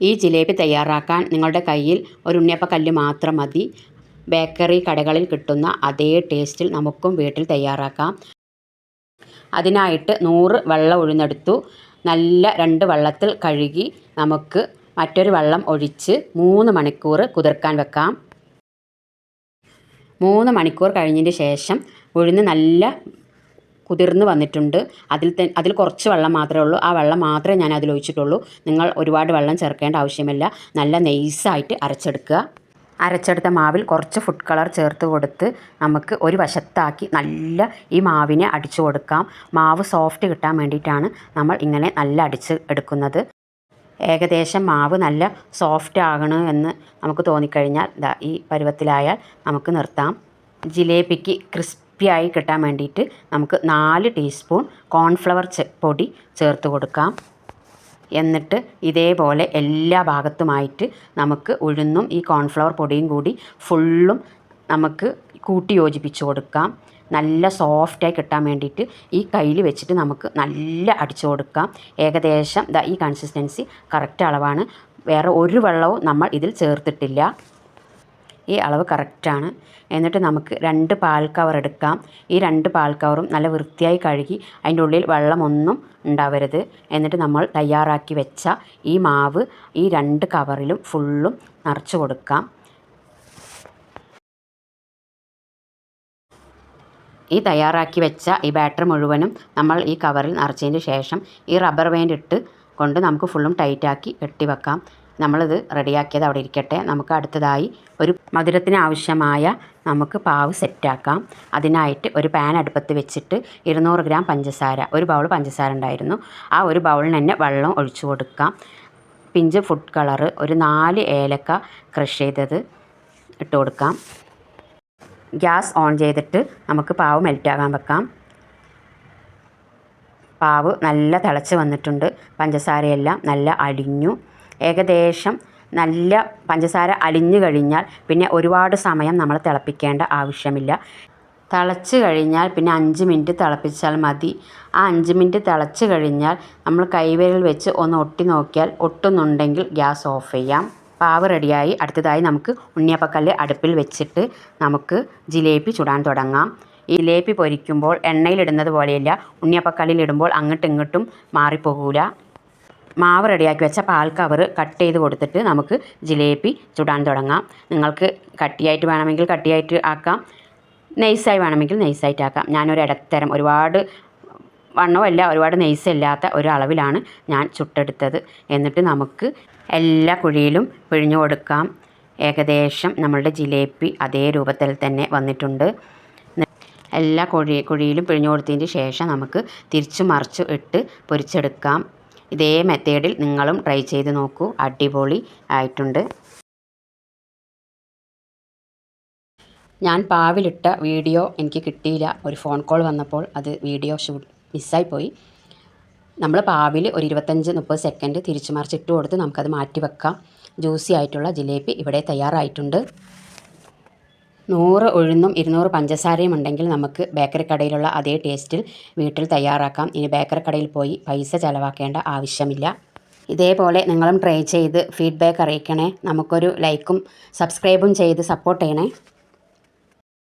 ഈ ജിലേബി തയ്യാറാക്കാൻ നിങ്ങളുടെ കയ്യിൽ ഒരു ഉണ്ണിയപ്പക്കല്ല് മാത്രം മതി. ബേക്കറി കടകളിൽ കിട്ടുന്ന അതേ ടേസ്റ്റിൽ നമുക്കും വീട്ടിൽ തയ്യാറാക്കാം. അതിനായിട്ട് നൂറ് വെള്ളം ഉഴുന്നെടുത്തു. നല്ല രണ്ട് വെള്ളത്തിൽ കഴുകി നമുക്ക് മറ്റൊരു വെള്ളം ഒഴിച്ച് മൂന്ന് മണിക്കൂർ കുതിർക്കാൻ വെക്കാം. മൂന്ന് മണിക്കൂർ കഴിഞ്ഞതിന് ശേഷം ഉഴുന്ന് നല്ല കുതിർന്ന് വന്നിട്ടുണ്ട്. അതിൽ അതിൽ കുറച്ച് വെള്ളം മാത്രമേ ഉള്ളൂ. ആ വെള്ളം മാത്രമേ ഞാൻ അതിൽ ഒഴിച്ചിട്ടുള്ളൂ നിങ്ങൾ ഒരുപാട് വെള്ളം ചേർക്കേണ്ട ആവശ്യമില്ല. നല്ല നെയ്സായിട്ട് അരച്ചെടുക്കുക. അരച്ചെടുത്ത മാവിൽ കുറച്ച് ഫുഡ് കളർ ചേർത്ത് കൊടുത്ത് നമുക്ക് ഒരു വശത്താക്കി നല്ല ഈ മാവിനെ അടിച്ചു കൊടുക്കാം. മാവ് സോഫ്റ്റ് കിട്ടാൻ വേണ്ടിയിട്ടാണ് നമ്മൾ ഇങ്ങനെ നല്ല അടിച്ച് എടുക്കുന്നത്. ഏകദേശം മാവ് നല്ല സോഫ്റ്റ് ആകണം എന്ന് നമുക്ക് തോന്നിക്കഴിഞ്ഞാൽ ഈ പരുവത്തിലായാൽ നമുക്ക് നിർത്താം. ജിലേബിക്ക് ക്രിസ്പിയായി കിട്ടാൻ വേണ്ടിയിട്ട് നമുക്ക് നാല് ടീസ്പൂൺ കോൺഫ്ലവർ പൊടി ചേർത്ത് കൊടുക്കാം. എന്നിട്ട് ഇതേപോലെ എല്ലാ ഭാഗത്തുമായിട്ട് നമുക്ക് ഉഴുന്നും ഈ കോൺഫ്ലവർ പൊടിയും കൂടി ഫുള്ളും നമുക്ക് കൂട്ടി യോജിപ്പിച്ച് കൊടുക്കാം. നല്ല സോഫ്റ്റായി കിട്ടാൻ വേണ്ടിയിട്ട് ഈ കയ്യിൽ വെച്ചിട്ട് നമുക്ക് നല്ല അടിച്ചു കൊടുക്കാം. ഏകദേശം ഈ കൺസിസ്റ്റൻസി കറക്റ്റ് അളവാണ്. വേറെ ഒരു വെള്ളവും നമ്മൾ ഇതിൽ ചേർത്തിട്ടില്ല. ഈ അളവ് കറക്റ്റാണ്. എന്നിട്ട് നമുക്ക് രണ്ട് പാൽ കവർ എടുക്കാം. ഈ രണ്ട് പാൽ കവറും നല്ല വൃത്തിയായി കഴുകി അതിന്റെ ഉള്ളിൽ വെള്ളമൊന്നും ഉണ്ടാവരുത്. എന്നിട്ട് നമ്മൾ തയ്യാറാക്കി വെച്ച ഈ മാവ് ഈ രണ്ട് കവറിലും ഫുള്ളും നിറച്ച് കൊടുക്കാം. ഈ തയ്യാറാക്കി വെച്ച ഈ ബാറ്റർ മുഴുവനും നമ്മൾ ഈ കവറിൽ നിറച്ചതിന് ശേഷം ഈ റബ്ബർ ബാൻഡ് ഇട്ട് കൊണ്ട് നമുക്ക് ഫുള്ളും ടൈറ്റാക്കി കെട്ടി വെക്കാം. നമ്മളിത് റെഡിയാക്കിയത് അവിടെ ഇരിക്കട്ടെ. നമുക്ക് അടുത്തതായി ഒരു മധുരത്തിന് ആവശ്യമായ നമുക്ക് പാവ് സെറ്റാക്കാം അതിനായിട്ട് ഒരു പാൻ അടുപ്പത്ത് വെച്ചിട്ട് ഇരുന്നൂറ് ഗ്രാം പഞ്ചസാര ഒരു ബൗൾ പഞ്ചസാര ഉണ്ടായിരുന്നു. ആ ഒരു ബൗളിന് തന്നെ വെള്ളം ഒഴിച്ചു കൊടുക്കാം. പിഞ്ച് ഫുഡ് കളറ് ഒരു നാല് ഏലക്ക ക്രഷ് ചെയ്തത് ഇട്ട് കൊടുക്കാം. ഗ്യാസ് ഓൺ ചെയ്തിട്ട് നമുക്ക് പാവ് മെൽറ്റാകാൻ വെക്കാം. പാവ് നല്ല തിളച്ച് വന്നിട്ടുണ്ട്. പഞ്ചസാരയെല്ലാം നല്ല അലിഞ്ഞു ഏകദേശം നല്ല പഞ്ചസാര അലിഞ്ഞു കഴിഞ്ഞാൽ പിന്നെ ഒരുപാട് സമയം നമ്മൾ തിളപ്പിക്കേണ്ട ആവശ്യമില്ല. തിളച്ച് കഴിഞ്ഞാൽ പിന്നെ അഞ്ച് മിനിറ്റ് തിളപ്പിച്ചാൽ മതി. ആ അഞ്ച് മിനിറ്റ് തിളച്ച് കഴിഞ്ഞാൽ നമ്മൾ കൈവിരൽ വെച്ച് ഒന്ന് ഒട്ടി നോക്കിയാൽ ഒട്ടുന്നുണ്ടെങ്കിൽ ഗ്യാസ് ഓഫ് ചെയ്യാം. പാവ് റെഡിയായി. അടുത്തതായി നമുക്ക് ഉണ്ണിയപ്പക്കല്ല് അടുപ്പിൽ വെച്ചിട്ട് നമുക്ക് ജിലേബി ചുടാൻ തുടങ്ങാം. ഈ ജിലേബി പൊരിക്കുമ്പോൾ എണ്ണയിലിടുന്നത് പോലെയല്ല. ഉണ്ണിയപ്പക്കല്ലിലിടുമ്പോൾ അങ്ങോട്ടും ഇങ്ങോട്ടും മാറിപ്പോകൂല. മാവ് റെഡിയാക്കി വെച്ച പാൽ കവർ കട്ട് ചെയ്ത് കൊടുത്തിട്ട് നമുക്ക് ജിലേബി ചുടാൻ തുടങ്ങാം. നിങ്ങൾക്ക് കട്ടിയായിട്ട് വേണമെങ്കിൽ കട്ടിയായിട്ട് ആക്കാം. നൈസായി വേണമെങ്കിൽ നൈസായിട്ട് ആക്കാം. ഞാനൊരു ഇടത്തരം ഒരുപാട് വണ്ണമല്ല ഒരുപാട് നെയ്സില്ലാത്ത ഒരു അളവിലാണ് ഞാൻ ചുട്ടെടുത്തത്. എന്നിട്ട് നമുക്ക് എല്ലാ കുഴിയിലും പിഴിഞ്ഞു കൊടുക്കാം. ഏകദേശം നമ്മളുടെ ജിലേബി അതേ രൂപത്തിൽ തന്നെ വന്നിട്ടുണ്ട്. എല്ലാ കുഴി കുഴിയിലും പിഴിഞ്ഞു കൊടുത്തതിന് ശേഷം നമുക്ക് തിരിച്ചു മറിച്ച് ഇട്ട് പൊരിച്ചെടുക്കാം. ഇതേ മെത്തേഡിൽ നിങ്ങളും ട്രൈ ചെയ്ത് നോക്കൂ. അടിപൊളി ആയിട്ടുണ്ട്. ഞാൻ പാവിലിട്ട വീഡിയോ എനിക്ക് കിട്ടിയില്ല. ഒരു ഫോൺ കോൾ വന്നപ്പോൾ അത് വീഡിയോ ഷൂട്ട് മിസ്സായിപ്പോയി. നമ്മൾ പാവിൽ ഒരു ഇരുപത്തഞ്ച് മുപ്പത് സെക്കൻഡ് തിരിച്ചു മറിച്ചിട്ട് കൊടുത്ത് നമുക്കത് മാറ്റി വെക്കാം ജ്യൂസി ആയിട്ടുള്ള ജിലേബി ഇവിടെ തയ്യാറായിട്ടുണ്ട്. നൂറ് ഉഴുന്നും ഇരുന്നൂറ് പഞ്ചസാരയും ഉണ്ടെങ്കിൽ നമുക്ക് ബേക്കറി കടയിലുള്ള അതേ ടേസ്റ്റിൽ വീട്ടിൽ തയ്യാറാക്കാം. ഇനി ബേക്കറി കടയിൽ പോയി പൈസ ചിലവാക്കേണ്ട ആവശ്യമില്ല. ഇതേപോലെ നിങ്ങളും ട്രൈ ചെയ്ത് ഫീഡ്ബാക്ക് അറിയിക്കണേ. നമുക്കൊരു ലൈക്കും സബ്സ്ക്രൈബും ചെയ്ത് സപ്പോർട്ട് ചെയ്യണേ.